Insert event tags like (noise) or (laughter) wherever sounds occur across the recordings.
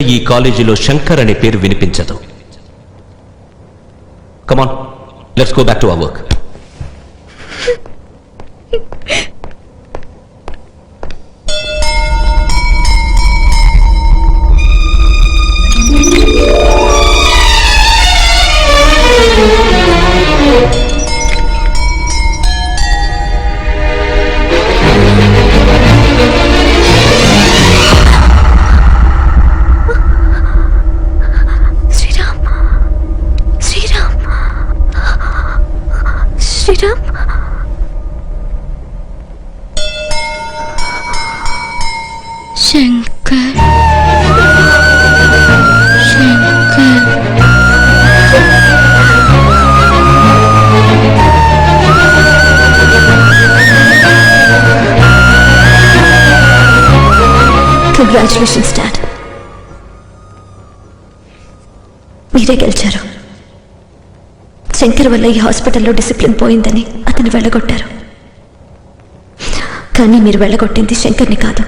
ఈ కాలేజీలో శంకర్ అనే పేరు వినిపించదు. Come on let's go back to our work congratulations dad మీరే గెలిచారు. శంకర్ వల్ల ఈ హాస్పిటల్లో డిసిప్లిన్ పోయిందని అతను వెళ్ళగొట్టారు. కానీ మీరు వెళ్ళగొట్టింది శంకర్ని కాదు.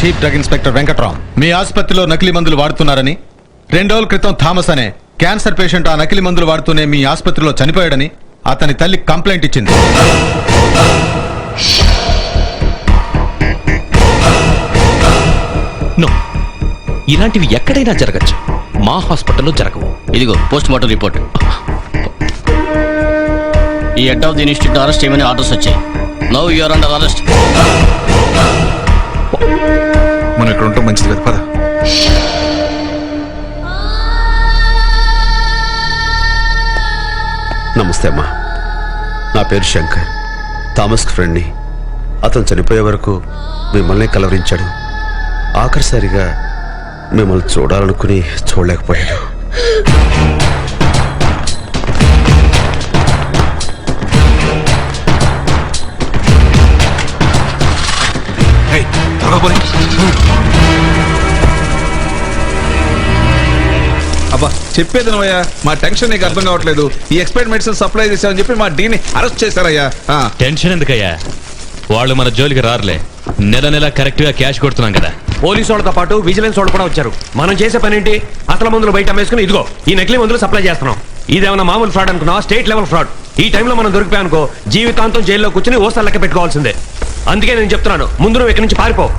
చీఫ్ డ్రగ్ ఇన్స్పెక్టర్ వెంకట్రామ్ మీ ఆసుపత్రిలో నకిలీ మందులు వాడుతున్నారని రెండు రోజుల క్రితం థామస్ అనే క్యాన్సర్ పేషెంట్ ఆ నకిలీ మందులు వాడుతూనే మీ ఆసుపత్రిలో చనిపోయాడని అతని తల్లి కంప్లైంట్ ఇచ్చింది. నో ఇలాంటివి ఎక్కడైనా జరగచ్చు. మా హాస్పిటల్లో జరగవు. ఇదిగో పోస్ట్ మార్టం రిపోర్ట్. ఈ head of the institute arrest చేయమని ఆర్డర్స్ వచ్చాయి. Now you are under arrest. మనం ఇక్కడ ఉంటాం మంచిది కదా పద. నమస్తే అమ్మా. నా పేరు శంకర్. థామస్ ఫ్రెండ్ని. అతను చనిపోయే వరకు మిమ్మల్ని కలవరించాడు. ఆఖరిసారిగా మిమ్మల్ని చూడాలనుకుని చూడలేకపోయాడు. అబ్బా చెప్పేది నువ్వయ్యా మా టెన్షన్ నీకు అర్థం కావట్లేదు. ఈ ఎక్స్పైర్డ్ మెడిసిన్ సప్లై చేసామని చెప్పి మా డీని అరెస్ట్ చేశారయ్యా. ఆ, టెన్షన్ ఎందుకయ్యా? వాళ్ళు మన జోలికి రారులే. నెల నెల కరెక్ట్గా క్యాష్ కొడుతున్నాం కదా. పోలీసు వాళ్ళతో పాటు విజిలెన్స్ వాళ్ళు కూడా వచ్చారు. మనం చేసే పని ఏంటి? అసలు మందులు బయట అమ్మేసుకుని ఇదిగో ఈ నకిలీ మందులు సప్లై చేస్తున్నాం. ఇదేమన్నా మామూలు ఫ్రాడ్ అనుకున్నావా? State level fraud. ఈ టైంలో మనం దొరికిపోయానుకో జీవితాంతం జైల్లో కూర్చుని ఓసారి లెక్క పెట్టుకోవాల్సిందే. అందుకే నేను చెప్తున్నాను. ముందు నువ్వు ఇక్కడి నుంచి పారిపో.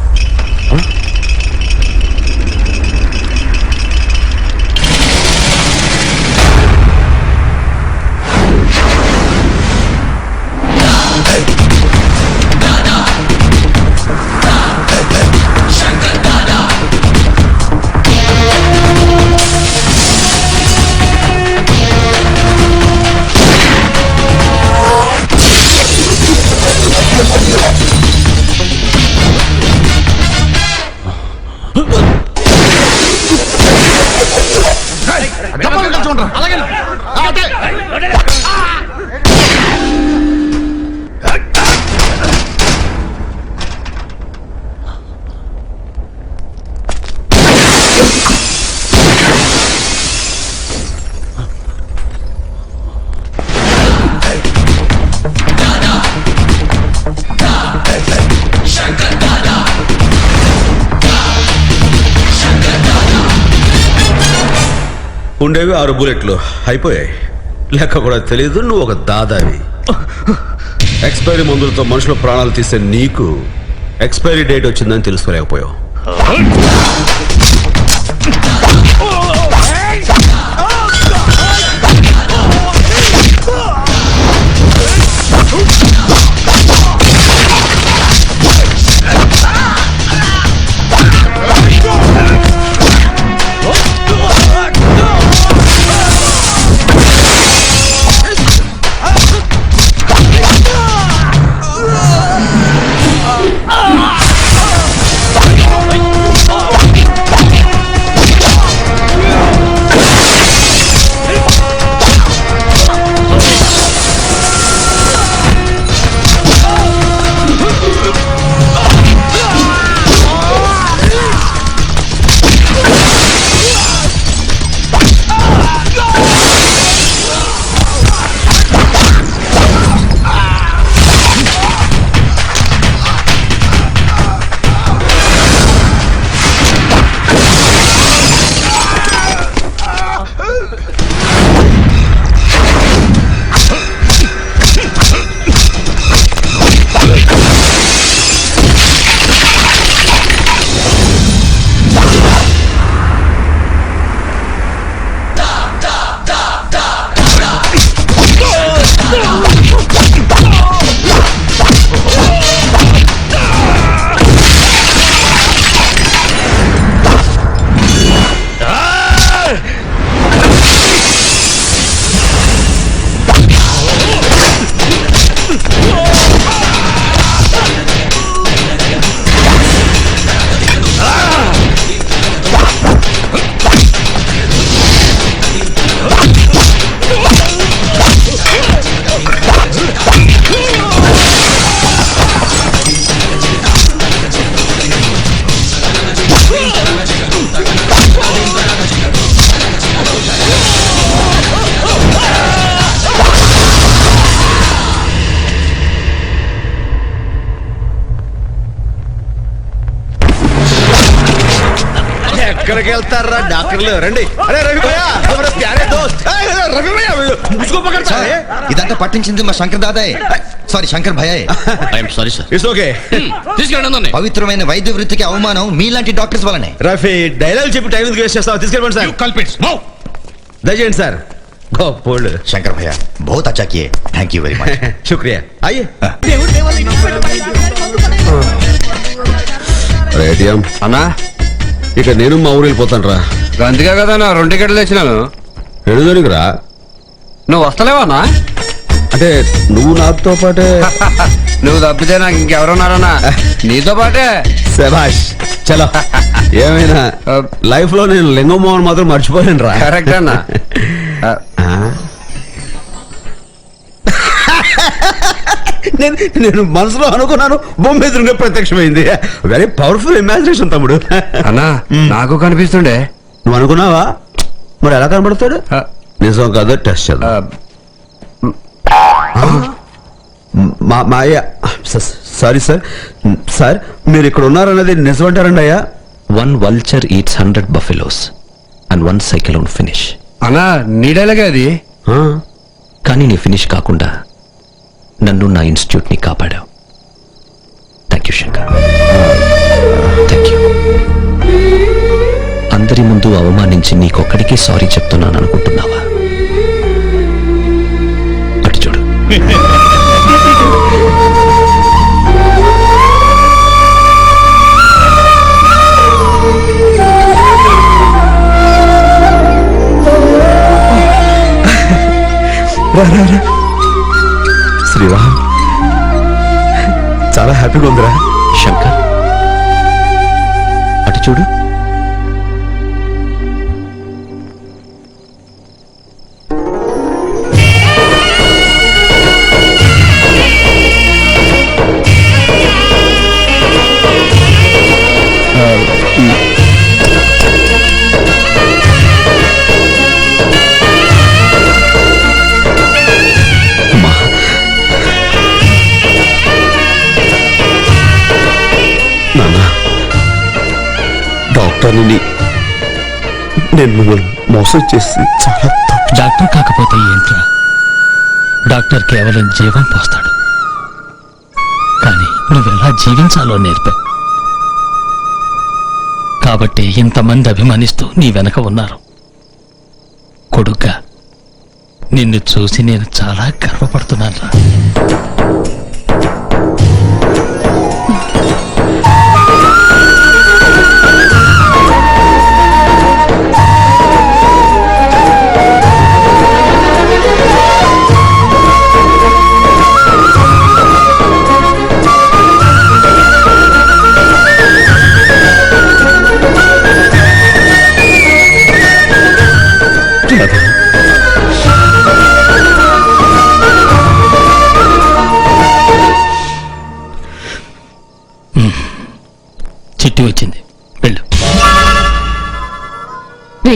ఆరు బుల్లెట్లు అయిపోయాయి. లెక్క కూడా తెలియదు నువ్వు ఒక దాదావి. ఎక్స్పైరీ మందులతో మనుషుల ప్రాణాలు తీసే నీకు ఎక్స్పైరీ డేట్ వచ్చిందని తెలుసుకోలేకపోయావు. ఎక్కడికి వెళ్తారా? డాక్టర్లు రండి. అరే రవి భయ్యా, దోస్త్. ఏయ్, రవి భయ్యా, వీళ్ళు. ఇదంతా పట్టించింది మా శంకర్ దాదాయ్. Sorry Shankar భయాయ్ I'm sorry sir. It's okay. తీసుకెళ్ళండి అందరినీ. పవిత్రమైన వైద్య వృత్తికి అవమానం మీలాంటి డాక్టర్స్ వల్లనే. రఫీ డైలాగ్ చెప్పి టైం వేస్ట్ చేస్తావు? తీసుకెళ్ళండి సార్. కల్పిట్స్ దయచేయండి సార్. గొప్పోళ్ళు శంకర్ భయ్యా బహుత్ అచ్చా కియే థ్యాంక్ యూ వెరీ మచ్ శుక్రియా. అయ్యే. ఏటీఎం అన్నా. ఇక నేను మా ఊరు వెళ్ళిపోతాను రా అందుకే కదా నా రెండు టికెట్లు తెచ్చినాను. ఎడుదనికి రా నువ్వు వస్తలేవన్నా? అంటే నువ్వు నాతో పాటే. (laughs) నువ్వు తప్పితే నాకు ఇంకెవరున్నారన్నా (laughs) నీతో పాటే? శభాష్ చలో. ఏమైనా? లైఫ్లో నేను లింగమోహన్ మాత్రం మర్చిపోలేను రా కరెక్ట్ అన్నా. (laughs) నేను నేను మనసులో అనుకున్నాను బొమ్మ ఎదురుగా ప్రత్యక్షమైంది. వెరీ పవర్ఫుల్ ఇమాజినేషన్ తమ్ముడు. అన్నా నాకు కనిపిస్తుండే. నువ్వు అనుకున్నావా? మరి ఎలా కనబడతాడు? నిజం కాదో టెస్ట్ చేద్దాం. మా మాయ సారీ సార్. సార్ మీరు ఇక్కడ ఉన్నారన్నది నిజం అంటారండి అయ్యా? One vulture eats hundred buffaloes and one cycle finish అన్నా నీ డైలాగే అది? కానీ నీ ఫినిష్ కాకుండా నన్ను నా ఇన్స్టిట్యూట్ని కాపాడావు. Thank you Shankar. Thank you అందరి ముందు అవమానించి నీకొక్కడికి సారీ చెప్తున్నాను అనుకుంటున్నావా? అటు చూడు. శ్రీవాహన్ చాలా హ్యాపీగా ఉందిరా శంకర్. అటు చూడు. తనని నేను మిమ్మల్ని మోసం చేసి చాలా డాక్టర్ కాకపోతే ఏంట్రా? డాక్టర్ కేవలం జీవం పోస్తాడు. కానీ నువ్వెలా జీవించాలో నేర్పావు కాబట్టి ఇంతమంది అభిమానిస్తూ నీ వెనక ఉన్నారు. కొడుగ్గా నిన్ను చూసి నేను చాలా గర్వపడుతున్నాను రా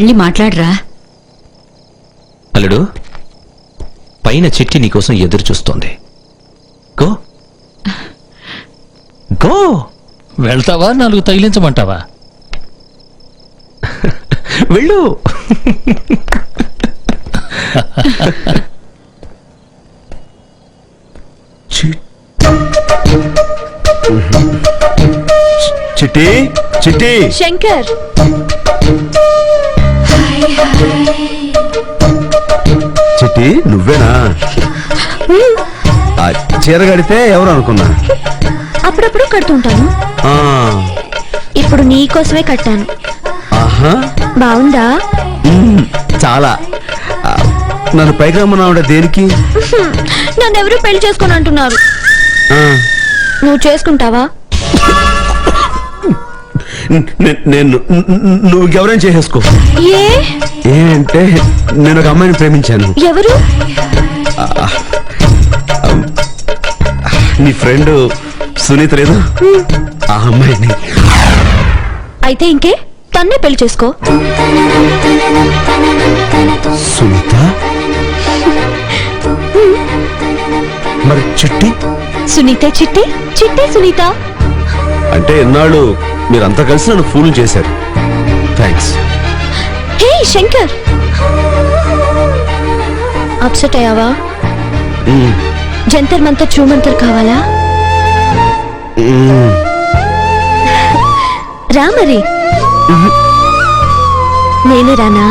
వెళ్ళి మాట్లాడరా. అల్లుడు పైన చిట్టి నీకోసం ఎదురు చూస్తోంది. గో. గో. వెళ్తావా? నాలుగు తగిలించమంటావా? వెళ్ళు. చిట్టి చిట్టి. శంకర్. చిట్టి నువ్వేనా? ఆ చీర కడితే ఎవరు అనుకున్నా? అప్పుడప్పుడు కడుతుంటాను ఇప్పుడు నీ కోసమే కట్టాను. బాగుందా చాలా. నన్ను పైకి రమ్మన్నావుడ దేనికి? నన్ను ఎవరు పెళ్ళి చేసుకొని అంటున్నారు. నువ్వు చేసుకుంటావా? నేను నువ్వు ఎవరైనా చేసేసుకో. ఏ? ఏంటంటే నేను ఒక అమ్మాయిని ప్రేమించాను. ఎవరు? నీ ఫ్రెండ్ సునీత లేదు? ఆ అమ్మాయిని. అయితే ఇంకే తన్నే పెళ్ళి చేసుకో. సునీత? మరి చిట్టి? సునీతే చిట్టి? చిట్టే సునీత. అంటే ఎన్నాళ్ళు మీరంతా కలిసి నన్ను ఫూల్ చేశారు. Thanks hey Shankar! అప్సెట్ అయ్యావా? జంతర్ మంతర్ చూమంతర్ కావాలా? రా మరి. నేనే రానా?